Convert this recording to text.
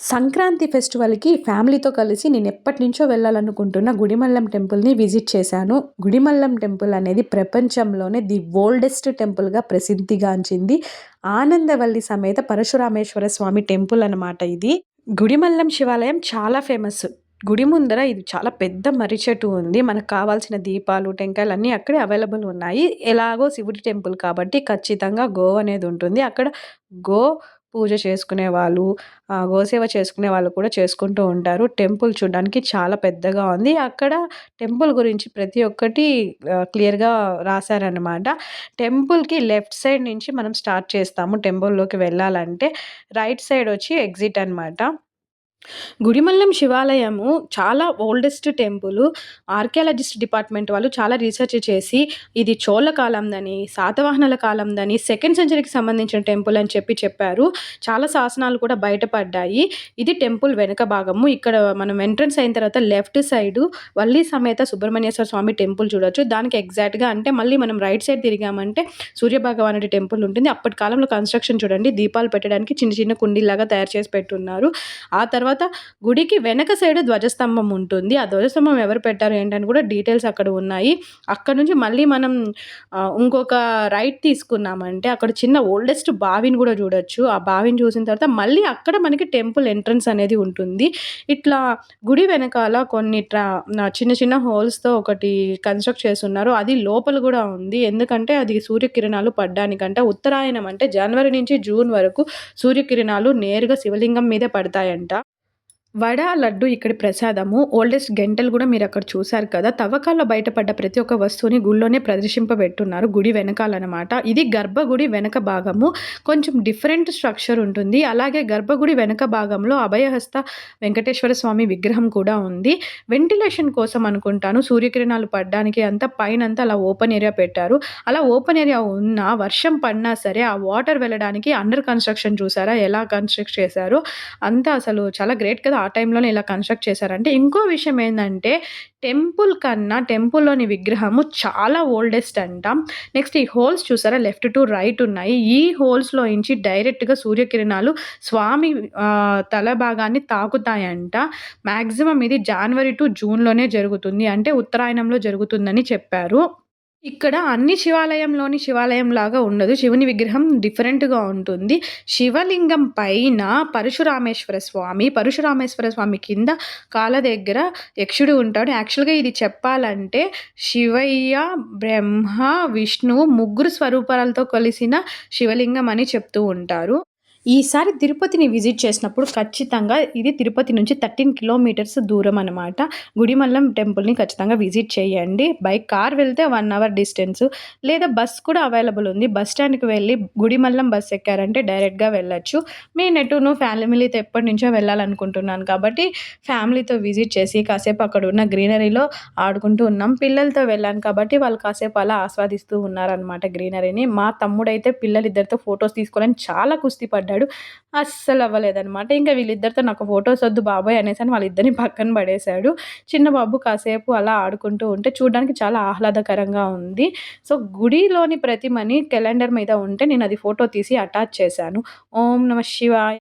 సంక్రాంతి ఫెస్టివల్‌కి ఫ్యామిలీతో కలిసి నేను ఎప్పటినుంచో వెళ్ళాలనుకుంటున్న గుడిమల్లం టెంపుల్‌ని విజిట్ చేశాను. గుడిమల్లం టెంపుల్ అనేది ప్రపంచంలోనే ది ఓల్డెస్ట్ టెంపుల్‌గా ప్రసిద్ధిగాంచింది. ఆనందవల్లి సమేత పరశురామేశ్వర స్వామి టెంపుల్ అనమాట ఇది. గుడిమల్లం శివాలయం చాలా ఫేమస్. గుడి ముందర ఇది చాలా పెద్ద మర్రి చెట్టు ఉంది. మనకు కావాల్సిన దీపాలు, టెంకాయలు అన్నీ అక్కడే అవైలబుల్ ఉన్నాయి. ఎలాగో శివుడి టెంపుల్ కాబట్టి ఖచ్చితంగా గో అనేది ఉంటుంది. అక్కడ గో పూజ చేసుకునే వాళ్ళు, గోసేవ చేసుకునే వాళ్ళు కూడా చేసుకుంటూ ఉంటారు. టెంపుల్ చూడడానికి చాలా పెద్దగా ఉంది. అక్కడ టెంపుల్ గురించి ప్రతి ఒక్కటి క్లియర్‌గా రాశారనమాట. టెంపుల్‌కి లెఫ్ట్ సైడ్ నుంచి మనం స్టార్ట్ చేస్తాము టెంపుల్‌లోకి వెళ్ళాలంటే. రైట్ సైడ్ వచ్చి ఎగ్జిట్ అనమాట. గుడిమల్లం శివాలయము చాలా ఓల్డెస్ట్ టెంపుల్. ఆర్కియాలజిస్ట్ డిపార్ట్‌మెంట్ వాళ్ళు చాలా రీసెర్చ్ చేసి ఇది చోళ కాలందని, శాతవాహనల కాలందని, సెకండ్ సెంచరీకి సంబంధించిన టెంపుల్ అని చెప్పి చెప్పారు. చాలా శాసనాలు కూడా బయటపడ్డాయి. ఇది టెంపుల్ వెనక భాగము. ఇక్కడ మనం ఎంట్రన్స్ అయిన తర్వాత లెఫ్ట్ సైడ్ వల్లి సమేత సుబ్రహ్మణ్యేశ్వర స్వామి టెంపుల్ చూడొచ్చు. దానికి ఎగ్జాక్ట్‌గా అంటే మళ్ళీ మనం రైట్ సైడ్ తిరిగామంటే సూర్యభగవానుడి టెంపుల్ ఉంటుంది. అప్పటి కాలంలో కన్‌స్ట్రక్షన్ చూడండి. దీపాలు పెట్టడానికి చిన్న చిన్న కుండీలాగా తయారు చేసి పెట్టున్నారు. ఆ తర్వాత తర్వాత గుడికి వెనక సైడ్ ధ్వజస్తంభం ఉంటుంది. ఆ ధ్వజస్తంభం ఎవరు పెట్టారు ఏంటని కూడా డీటెయిల్స్ అక్కడ ఉన్నాయి. అక్కడ నుంచి మళ్ళీ మనం ఇంకొక రైట్ తీసుకున్నామంటే అక్కడ చిన్న ఓల్డెస్ట్ బావిని కూడా చూడొచ్చు. ఆ బావిని చూసిన తర్వాత మళ్ళీ అక్కడ మనకి టెంపుల్ ఎంట్రన్స్ అనేది ఉంటుంది. ఇట్లా గుడి వెనకాల కొన్ని ట్రా చిన్న చిన్న హోల్స్‌తో ఒకటి కన్‌స్ట్రక్ట్ చేస్తున్నారు అది లోపల కూడా ఉంది. ఎందుకంటే అది సూర్యకిరణాలు పడ్డానికంట. ఉత్తరాయణం అంటే జనవరి నుంచి జూన్ వరకు సూర్యకిరణాలు నేరుగా శివలింగం మీదే పడతాయంట. వడ, లడ్డు ఇక్కడి ప్రసాదము. ఓల్డెస్ట్ గెంటెలు కూడా మీరు అక్కడ చూసారు కదా! తవ్వకాల్లో బయటపడ్డ ప్రతి ఒక్క వస్తువుని గుడిలోనే ప్రదర్శింపబెట్టున్నారు. గుడి వెనకాలన్నమాట ఇది గర్భగుడి వెనక భాగము. కొంచెం డిఫరెంట్ స్ట్రక్చర్ ఉంటుంది. అలాగే గర్భగుడి వెనక భాగంలో అభయహస్త వెంకటేశ్వర స్వామి విగ్రహం కూడా ఉంది. వెంటిలేషన్ కోసం అనుకుంటాను. సూర్యకిరణాలు పడ్డానికి అంతా పైన అంతా అలా ఓపెన్ ఏరియా పెట్టారు. అలా ఓపెన్ ఏరియా ఉన్నా వర్షం పడినా సరే ఆ వాటర్ వెళ్ళడానికి అండర్ కన్‌స్ట్రక్షన్ చూసారా ఎలా కన్‌స్ట్రక్ట్ చేశారో. అంతా అసలు చాలా గ్రేట్ కదా! ఆ టైంలోనే ఇలా కన్‌స్ట్రక్ట్ చేశారంటే. ఇంకో విషయం ఏంటంటే టెంపుల్ కన్నా టెంపుల్‌లోని విగ్రహము చాలా ఓల్డెస్ట్ అంట. నెక్స్ట్ ఈ హోల్స్ చూసారా లెఫ్ట్ టు రైట్ ఉన్నాయి. ఈ హోల్స్‌లో నుంచి డైరెక్ట్‌గా సూర్యకిరణాలు స్వామి తల భాగాన్ని తాకుతాయంట. మ్యాక్సిమం ఇది జాన్వరి టు జూన్‌లోనే జరుగుతుంది. అంటే ఉత్తరాయణంలో జరుగుతుందని చెప్పారు. ఇక్కడ అన్ని శివాలయంలోని శివాలయం లాగా ఉండదు. శివుని విగ్రహం డిఫరెంట్‌గా ఉంటుంది. శివలింగం పైన పరశురామేశ్వర స్వామి, పరశురామేశ్వర స్వామి కింద కాళ్ళ దగ్గర యక్షుడు ఉంటాడు. యాక్చువల్‌గా ఇది చెప్పాలంటే శివయ్య, బ్రహ్మ, విష్ణువు ముగ్గురు స్వరూపాలతో కలిసిన శివలింగం అని చెప్తూ ఉంటారు. ఈసారి తిరుపతిని విజిట్ చేసినప్పుడు ఖచ్చితంగా ఇది తిరుపతి నుంచి 13 కిలోమీటర్స్ దూరం అనమాట. గుడిమల్లం టెంపుల్‌ని ఖచ్చితంగా విజిట్ చేయండి. బై కార్ వెళ్తే వన్ అవర్ డిస్టెన్స్ లేదా బస్ కూడా అవైలబుల్ ఉంది. బస్ స్టాండ్‌కి వెళ్ళి గుడిమల్లం బస్ ఎక్కారంటే డైరెక్ట్‌గా వెళ్ళొచ్చు. నేను ఎటును ఫ్యామిలీతో ఎప్పటినుంచో వెళ్ళాలనుకుంటున్నాను కాబట్టి ఫ్యామిలీతో విజిట్ చేసి కాసేపు అక్కడ ఉన్న గ్రీనరీలో ఆడుకుంటూ ఉన్నాం. పిల్లలతో వెళ్ళాను కాబట్టి వాళ్ళు కాసేపు అలా ఆస్వాదిస్తూ ఉన్నారనమాట గ్రీనరీని. మా తమ్ముడైతే పిల్లలిద్దరితో ఫోటోస్ తీసుకోవాలని చాలా కుస్తీ పడ్డాడు. అస్సలు అవ్వలేదనమాట. ఇంకా వీళ్ళిద్దరితో నాకు ఫోటోస్ వద్దు బాబోయ్! అని వాళ్ళిద్దరిని పక్కన పడేశాడు. చిన్న బాబు కాసేపు అలా ఆడుకుంటూ ఉంటే చూడడానికి చాలా ఆహ్లాదకరంగా ఉంది. సో, గుడిలోని ప్రతిమని క్యాలెండర్ మీద ఉంటే నేను అది ఫోటో తీసి అటాచ్ చేశాను. ఓం నమ శివాయ.